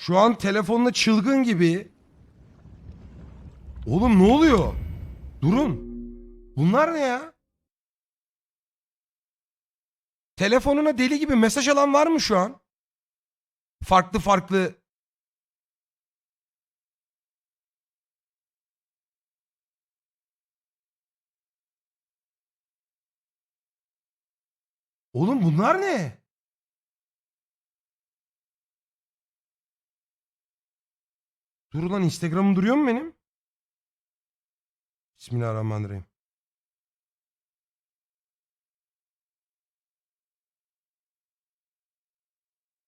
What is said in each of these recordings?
Şu an telefonla çılgın gibi. Oğlum ne oluyor? Durun. Bunlar ne ya? Telefonuna deli gibi mesaj alan var mı şu an? Farklı farklı. Oğlum bunlar ne? Dur lan Instagram'ım duruyor mu benim? Bismillahirrahmanirrahim.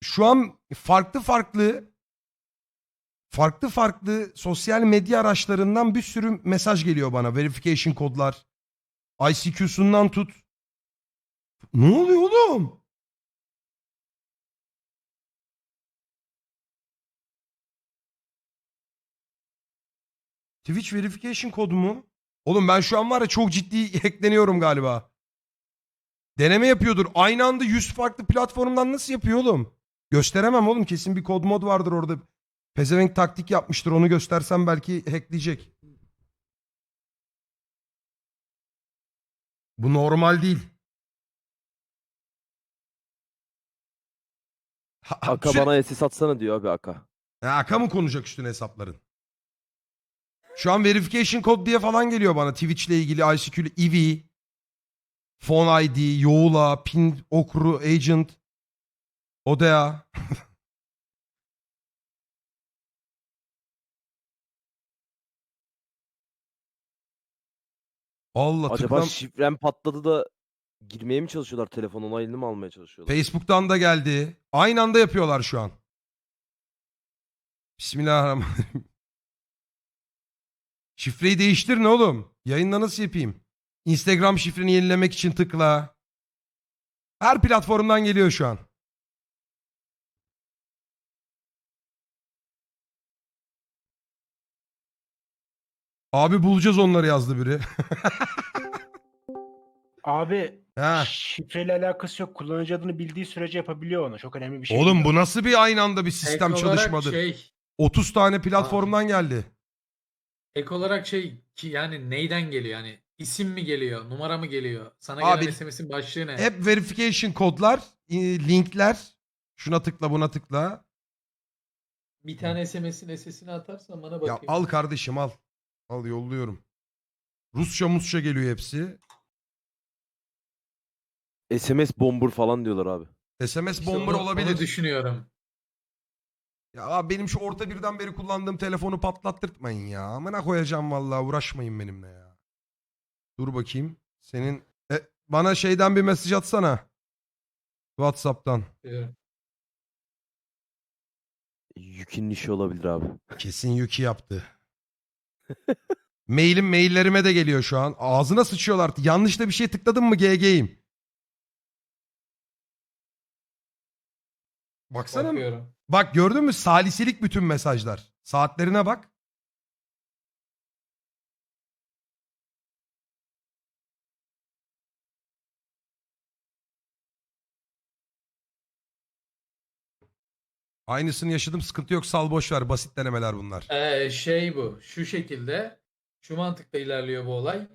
Şu an farklı farklı farklı farklı sosyal medya araçlarından bir sürü mesaj geliyor bana. Verification kodlar. ICQ'sundan tut. Ne oluyor oğlum? Twitch verification kodu mu? Oğlum ben şu an var ya çok ciddi hackleniyorum galiba. Deneme yapıyordur. Aynı anda 100 farklı platformdan nasıl yapıyor oğlum? Gösteremem oğlum. Kesin bir kod mod vardır orada. Pezevenk taktik yapmıştır. Onu göstersem belki hackleyecek. Bu normal değil. Ha- ha- Aka bana SS atsana diyor abi Aka. Ha, Aka mı konacak üstüne hesapların? Şu an verification kod diye falan geliyor bana. Twitch ile ilgili ICQ ile EV, Phone ID, Yoğula, Pin, Okru, Agent, Odea. Allah Acaba tıklam. şifrem patladı da girmeye mi çalışıyorlar telefon onayını mı almaya çalışıyorlar? Facebook'tan da geldi. Aynı anda yapıyorlar şu an. Bismillahirrahmanirrahim. Şifreyi değiştir ne oğlum? Yayında nasıl yapayım? Instagram şifreni yenilemek için tıkla. Her platformdan geliyor şu an. Abi bulacağız onları yazdı biri. Abi ha. şifreyle alakası yok. Kullanıcı adını bildiği sürece yapabiliyor onu. Çok önemli bir şey. Oğlum bu nasıl bir aynı anda bir sistem Ek olarak çalışmadır? Şey, 30 tane platformdan geldi. Ek olarak şey ki yani neyden geliyor? Yani isim mi geliyor? Numara mı geliyor? Sana Abi, gelen SMS'in başlığı ne? Hep verification kodlar, e, linkler. Şuna tıkla buna tıkla. Bir tane SMS'in SS'ini atarsan bana Ya bakayım. al kardeşim al. Al yolluyorum. Rusça musça geliyor hepsi. SMS bomber falan diyorlar abi. SMS İşte bomber onu- olabilir. Onu düşünüyorum. Ya abi benim şu orta birden beri kullandığım telefonu patlattırtmayın ya. Amına koyacağım vallahi uğraşmayın benimle ya. Dur bakayım. Senin e, bana şeyden bir mesaj atsana. WhatsApp'tan. Biliyorum. Yükün işi olabilir abi. Kesin Yuki yaptı. Mailim maillerime de geliyor şu an. Ağzına sıçıyorlar. Yanlış da bir şey tıkladım mı GG'yim. Baksana. Bakıyorum. Bak gördün mü salisilik bütün mesajlar. Saatlerine bak. Aynısını yaşadım sıkıntı yok sal boş ver basit denemeler bunlar. Ee, şey bu. Şu şekilde. Şu mantıkta ilerliyor bu olay.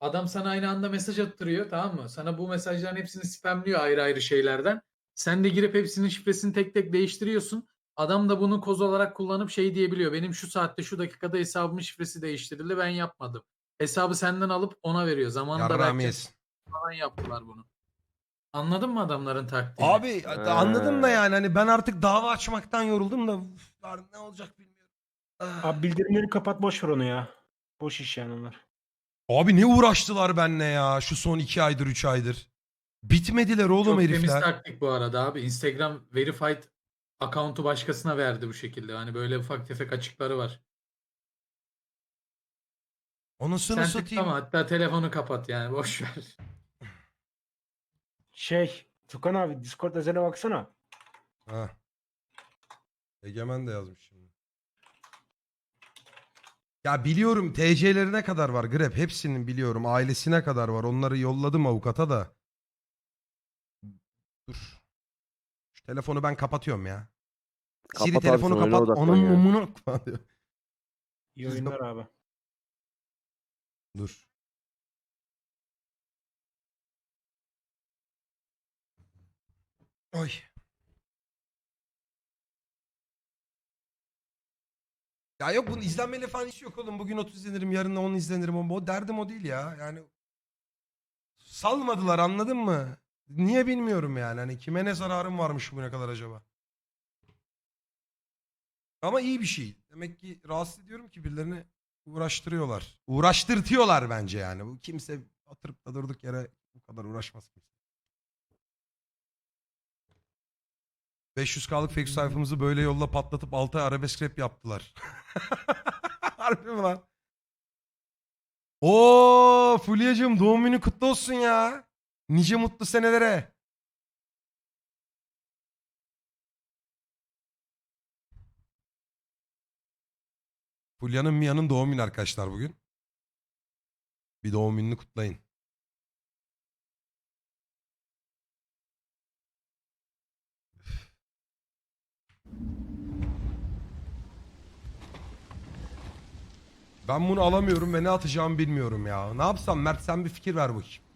Adam sana aynı anda mesaj attırıyor tamam mı? Sana bu mesajların hepsini spamliyor ayrı ayrı şeylerden. Sen de girip hepsinin şifresini tek tek değiştiriyorsun. Adam da bunu koz olarak kullanıp şey diyebiliyor. Benim şu saatte şu dakikada hesabımın şifresi değiştirildi ben yapmadım. Hesabı senden alıp ona veriyor. Zamanında belki yesin. falan yaptılar bunu. Anladın mı adamların taktiğini? Abi anladım da yani hani ben artık dava açmaktan yoruldum da uf, ne olacak bilmiyorum. Ah. Abi bildirimleri kapat boş ver onu ya. Boş iş yani onlar. Abi ne uğraştılar benle ya şu son iki aydır üç aydır. Bitmediler oğlum Çok temiz herifler. taktik bu arada abi. Instagram verified account'u başkasına verdi bu şekilde. Hani böyle ufak tefek açıkları var. Anasını Sen satayım. tıklama hatta telefonu kapat yani boş ver. Şey Tukan abi Discord özeline baksana. Ha. Egemen de yazmış şimdi. Ya biliyorum TC'lerine kadar var Grep. Hepsinin biliyorum. Ailesine kadar var. Onları yolladım avukata da. Dur. Şu telefonu ben kapatıyorum ya. Siri Kapat abi telefonu sen, oyuna kapat. odaklan Onun ya. mumunu falan diyor. İyi oyunlar abi. Dur. Oy. Ya yok bunun izlenmeyle falan işi yok oğlum. Bugün 30 izlenirim, yarın 10 izlenirim. O, o derdim o değil ya. Yani salmadılar anladın mı? Niye bilmiyorum yani. Hani kime ne zararım varmış bugüne kadar acaba? Ama iyi bir şey. Demek ki rahatsız ediyorum ki birilerini uğraştırıyorlar. Uğraştırtıyorlar bence yani. Bu kimse oturup da durduk yere bu kadar uğraşmaz kimse. 500K'lık fake sayfamızı böyle yolla patlatıp 6 ay arabesk rap yaptılar. Harbi mi lan? Oo Fulya'cığım doğum günü kutlu olsun ya. Nice mutlu senelere. Fulya'nın Mia'nın doğum günü arkadaşlar bugün. Bir doğum gününü kutlayın. Ben bunu alamıyorum ve ne atacağımı bilmiyorum ya. Ne yapsam Mert sen bir fikir ver bakayım.